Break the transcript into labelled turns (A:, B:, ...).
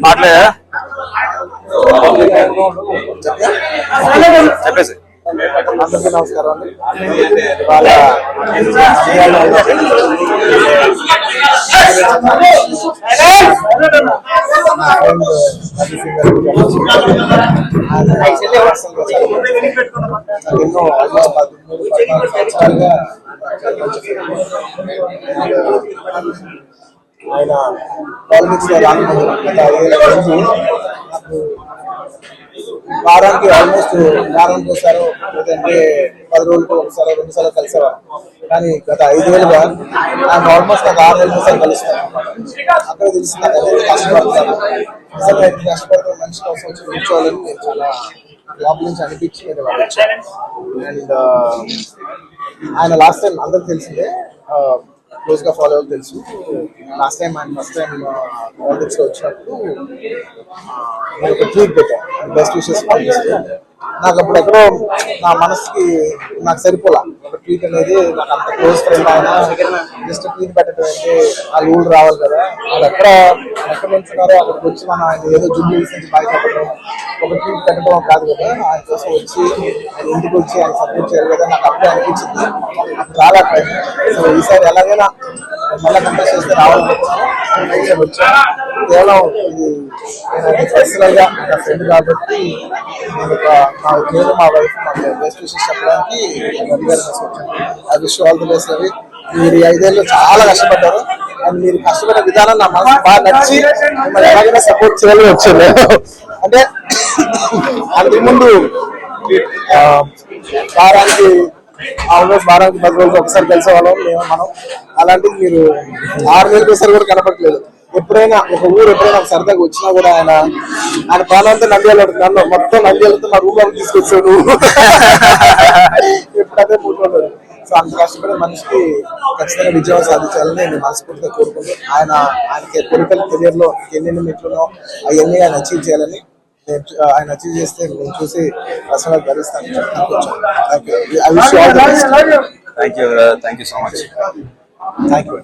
A: మాట్లాడా చెప్పేసి.
B: అందరికీ నమస్కారం అండి ఆయన ఎన్నో సంవత్సరాలుగా ఆయన పాలిటిక్స్లో రాకపోతే నాకు వారానికి ఆల్మోస్ట్ వారానికి ఒకసారి లేదంటే పది రోజులకు ఒకసారి రెండు సార్లు కలిసేవారు. కానీ గత ఐదేళ్ళుగా నాకు ఆల్మోస్ట్ నాకు ఆరు నెలలు సార్లు కలుస్తాను అక్కడ తెలిసి నాకు ఎంత కష్టపడతాను నిజంగా ఎంత కష్టపడుతున్న మనిషి కోసం వచ్చి కూర్చోవాలని నేను చాలా లోపల నుంచి అనిపించి నేను వాళ్ళు అండ్ ఆయన లాస్ట్ టైం అందరికి తెలిసిందే క్లోజ్గా ఫాలో అవ్వాలి తెలుసు లాస్ట్ టైం ఆయన ఫస్ట్ టైం పాలిటిక్స్లో వచ్చినప్పుడు ఆ, నేను ఒక ట్వీట్ పెట్టాను బెస్ట్ విషెస్ పంపిస్తూ నాకు అప్పుడు ఎక్కడో నా మనసుకి నాకు సరిపోలా. ఒక ట్వీట్ అనేది నాకు అంత క్లోజ్ ఫ్రెండ్ ఆయన జస్ట్ ట్వీట్ పెట్టడం ఆ రూల్ రావాలి కదా. వాళ్ళు ఎక్కడ ఎక్కడ నుంచున్నారో అక్కడికి వచ్చి మనం ఆయన ఏదో జుమ్మి నుంచి బయటపడడం ఒక ట్వీట్ పెట్టడం కాదు కదా. ఆయన కోసం వచ్చి ఆయన ఇంటికి వచ్చి ఆయన సపోర్ట్ చేయాలి కదా నాకు అప్పుడే అనిపించింది. నాకు చాలా సో ఈసారి ఎలాగైనా మళ్ళీ కంటెస్ట్ చేస్తే రావాలనుకుంటున్నాను వచ్చాను. కేవలం ఇది నా ఫ్రెండ్ కాబట్టి నేను ఒక మా ఉద్యోగం మా వైఫ్ మాకు బెస్ట్ విషయం చెప్పడానికి వచ్చాను I wish all the best Ravi మీరు ఐదేళ్ళు చాలా కష్టపడ్డారు. అండ్ మీరు కష్టపడే విధానం నా మనసు బాగా నచ్చి మిమ్మల్ని ఎలాగైనా సపోర్ట్ చేయాలని వచ్చాను అంటే అంతకుముందు వారానికి ఆల్మోస్ట్ వారానికి పది రోజులు ఒకసారి కలిసే వాళ్ళం మేము మనం. అలాంటిది మీరు ఆరు నెలలు ఒకసారి కూడా కనపడలేదు ఎప్పుడైనా ఒక ఊరు ఎప్పుడైనా సరదాగా వచ్చినా కూడా ఆయన ఆయన ప్రాణాలతో నంద్యాల నన్ను మొత్తం నంద్యాలతో మా రూమ్లోకి తీసుకొచ్చాడు. ఎప్పుడైతే కూర్చోలేదు సో అంత కష్టపడే మనిషికి ఖచ్చితంగా విజయం సాధించాలని నేను మనస్ఫూర్తిగా కోరుకుంటూ ఆయన ఆయనకి పొలిటికల్ కెరియర్లో ఎన్నెన్ని మెట్లునో అవన్నీ ఆయన అచీవ్ చేయాలని ఆయన అచీవ్ చేస్తే నేను చూసి personal భరిస్తాను. I wish all the best
A: thank you thank you so much
B: thank you